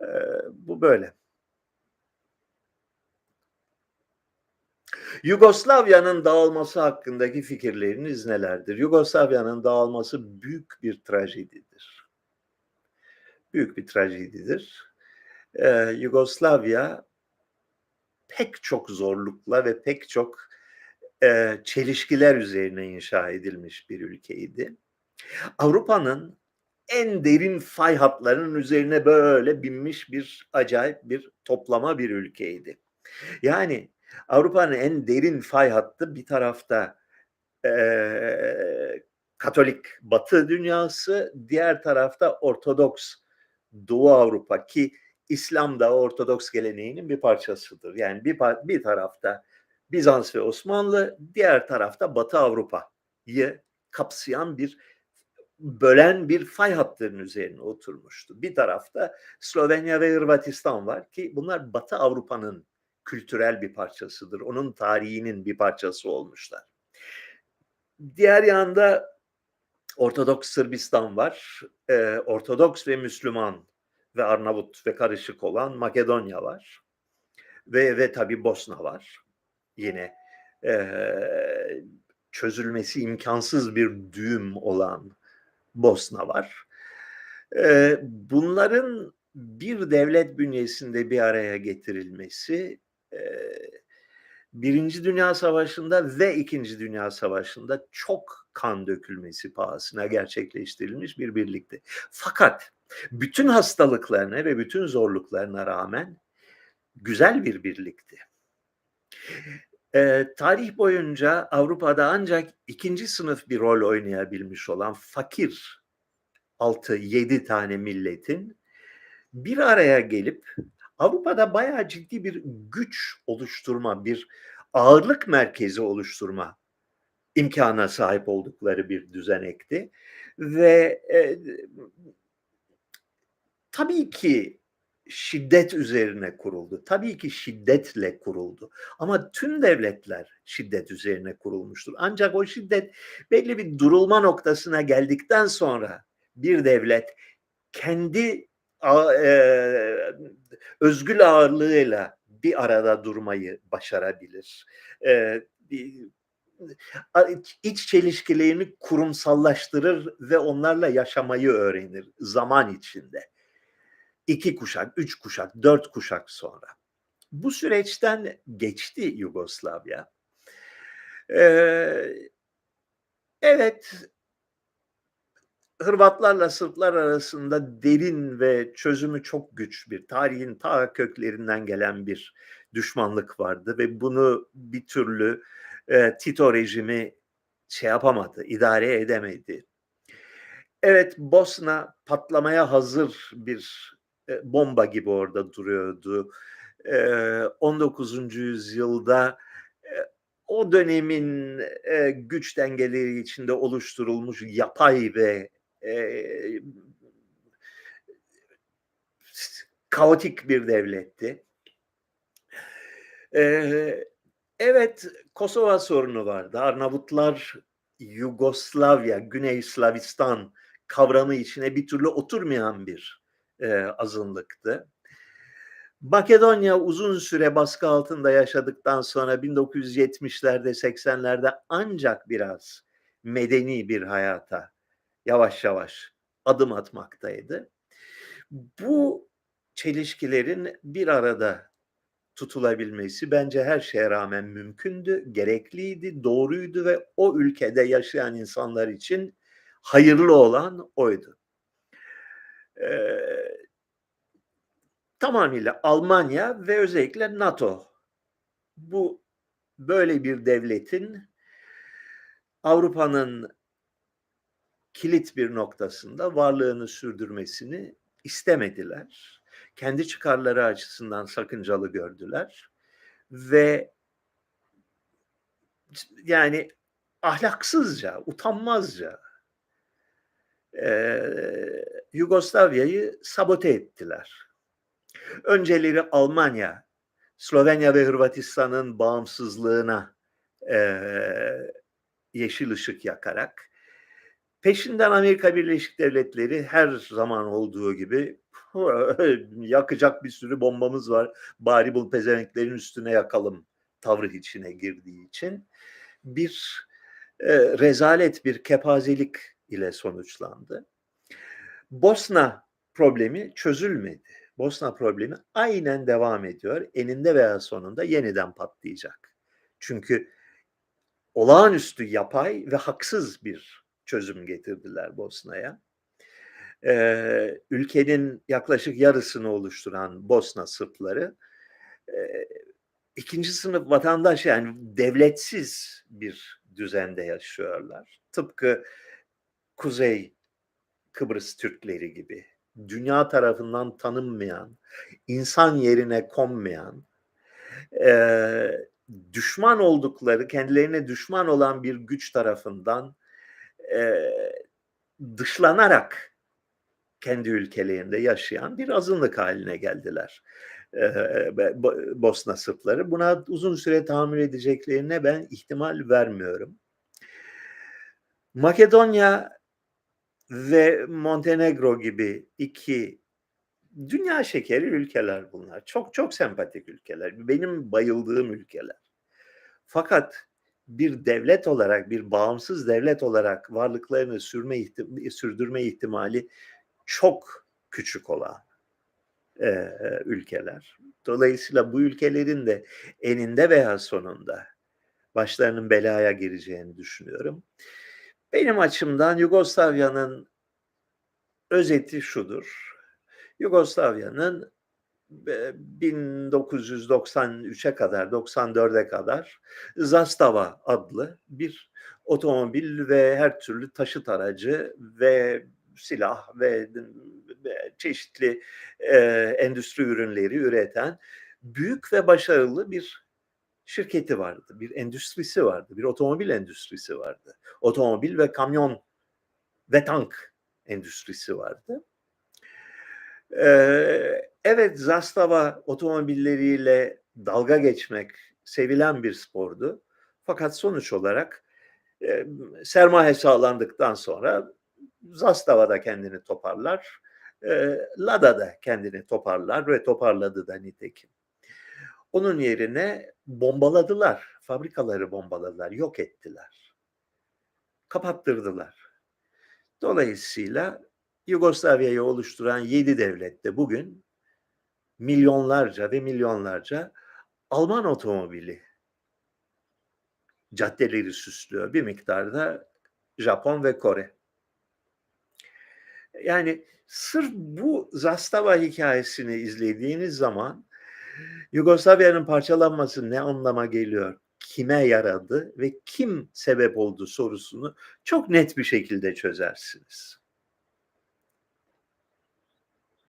Eee, bu böyle. Yugoslavya'nın dağılması hakkındaki fikirleriniz nelerdir? Yugoslavya'nın dağılması büyük bir trajedidir. Büyük bir trajedidir. Eee, Yugoslavya pek çok zorlukla ve pek çok, eee, çelişkiler üzerine inşa edilmiş bir ülkeydi. Avrupa'nın en derin fay hatlarının üzerine böyle binmiş bir acayip bir toplama bir ülkeydi. Yani Avrupa'nın en derin fay hattı bir tarafta, eee, Katolik Batı dünyası, diğer tarafta Ortodoks Doğu Avrupa ki İslam da Ortodoks geleneğinin bir parçasıdır. Yani bir bir tarafta Bizans ve Osmanlı, diğer tarafta Batı Avrupa'yı kapsayan bir bölen bir fay hattının üzerine oturmuştu. Bir tarafta Slovenya ve Hırvatistan var ki bunlar Batı Avrupa'nın kültürel bir parçasıdır. Onun tarihinin bir parçası olmuşlar. Diğer yanda Ortodoks Sırbistan var. Eee, Ortodoks ve Müslüman ve Arnavut ve karışık olan Makedonya var. Ve ve tabii Bosna var. Yine eee, çözülmesi imkansız bir düğüm olan Bosna var. Eee, bunların bir devlet bünyesinde bir araya getirilmesi, eee, 1. Dünya Savaşı'nda ve 2. Dünya Savaşı'nda çok kan dökülmesi pahasına gerçekleştirilmiş bir birlikti. Fakat bütün hastalıklarına ve bütün zorluklarına rağmen güzel bir birlikti. Eee, tarih boyunca Avrupa'da ancak 2. sınıf bir rol oynayabilmiş olan fakir 6-7 tane milletin bir araya gelip Avrupa'da bayağı ciddi bir güç oluşturma, bir ağırlık merkezi oluşturma imkânına sahip oldukları bir düzenekti ve, eee, tabii ki şiddet üzerine kuruldu. Tabii ki şiddetle kuruldu ama tüm devletler şiddet üzerine kurulmuştur. Ancak o şiddet belli bir durulma noktasına geldikten sonra bir devlet kendi eee, özgül ağırlığıyla bir arada durmayı başarabilir. İç iç çelişkilerini kurumsallaştırır ve onlarla yaşamayı öğrenir zaman içinde. 2 kuşak, 3 kuşak, 4 kuşak sonra. Bu süreçten geçti Yugoslavya. Eee, evet Hırvatlarla Sırplar arasında derin ve çözümü çok güç bir, tarihin ta köklerinden gelen bir düşmanlık vardı ve bunu bir türlü, eee, Tito rejimi şey yapamadı, idare edemedi. Evet, Bosna patlamaya hazır bir, eee, bomba gibi orada duruyordu. Eee, 19. yüzyılda, eee, o dönemin, güç dengeleri içinde oluşturulmuş yapay ve, eee, kaotik bir devletti. Evet, Kosova sorunu vardı. Arnavutlar Yugoslavya, Güney Slavistan kavramı içine bir türlü oturmayan bir, eee, azınlıktı. Makedonya uzun süre baskı altında yaşadıktan sonra 1970'lerde 80'lerde ancak biraz medeni bir hayata yavaş yavaş adım atmaktaydı. Bu çelişkilerin bir arada tutulabilmesi bence her şeye rağmen mümkündü, gerekliydi, doğruydu ve o ülkede yaşayan insanlar için hayırlı olan oydu. Eee, tamamıyla Almanya ve özellikle NATO bu böyle bir devletin Avrupa'nın kilit bir noktasında varlığını sürdürmesini istemediler. Kendi çıkarları açısından sakıncalı gördüler ve yani ahlaksızca, utanmazca, eee, Yugoslavya'yı sabote ettiler. Önceleri Almanya, Slovenya ve Hırvatistan'ın bağımsızlığına, eee, yeşil ışık yakarak, peşinden Amerika Birleşik Devletleri her zaman olduğu gibi yakacak bir sürü bombamız var. Bari bu pezevenklerin üstüne yakalım tavrı içine girdiği için bir e, rezalet, bir kepazelik ile sonuçlandı. Bosna problemi çözülmedi. Bosna problemi aynen devam ediyor. Eninde veya sonunda yeniden patlayacak. Çünkü olağanüstü yapay ve haksız bir çözüm getirdiler Bosna'ya. Ee, ülkenin yaklaşık yarısını oluşturan Bosna Sırpları e, ikinci sınıf vatandaş yani devletsiz bir düzende yaşıyorlar. Tıpkı Kuzey Kıbrıs Türkleri gibi dünya tarafından tanınmayan, insan yerine konmayan, e, düşman oldukları, kendilerine düşman olan bir güç tarafından e, dışlanarak kendi ülkelerinde yaşayan bir azınlık haline geldiler. E, Bosna Sırpları. Buna uzun süre tahammül edeceklerine ben ihtimal vermiyorum. Makedonya ve Montenegro gibi iki dünya şekeri ülkeler bunlar. Çok çok sempatik ülkeler. Benim bayıldığım ülkeler. Fakat bir devlet olarak, bir bağımsız devlet olarak varlıklarını sürme ihtim- sürdürme ihtimali çok küçük olan e, ülkeler. Dolayısıyla bu ülkelerin de eninde veya sonunda başlarının belaya gireceğini düşünüyorum. Benim açımdan Yugoslavya'nın özeti şudur. Yugoslavya'nın 1993'e kadar, 94'e kadar Zastava adlı bir otomobil ve her türlü taşıt aracı ve silah ve, çeşitli e, endüstri ürünleri üreten büyük ve başarılı bir şirketi vardı, bir endüstrisi vardı, bir otomobil endüstrisi vardı. Otomobil ve kamyon ve tank endüstrisi vardı. Ee, evet Zastava otomobilleriyle dalga geçmek sevilen bir spordu. Fakat sonuç olarak e, sermaye sağlandıktan sonra Zastava da kendini toparlar, e, Lada da kendini toparlar ve toparladı da nitekim. Onun yerine bombaladılar, fabrikaları bombaladılar, yok ettiler. Kapattırdılar. Dolayısıyla Yugoslavya'yı oluşturan yedi devlette bugün milyonlarca ve milyonlarca Alman otomobili caddeleri süslüyor. Bir miktarda Japon ve Kore. Yani sırf bu Zastava hikayesini izlediğiniz zaman Yugoslavya'nın parçalanması ne anlama geliyor? Kime yaradı ve kim sebep oldu sorusunu çok net bir şekilde çözersiniz.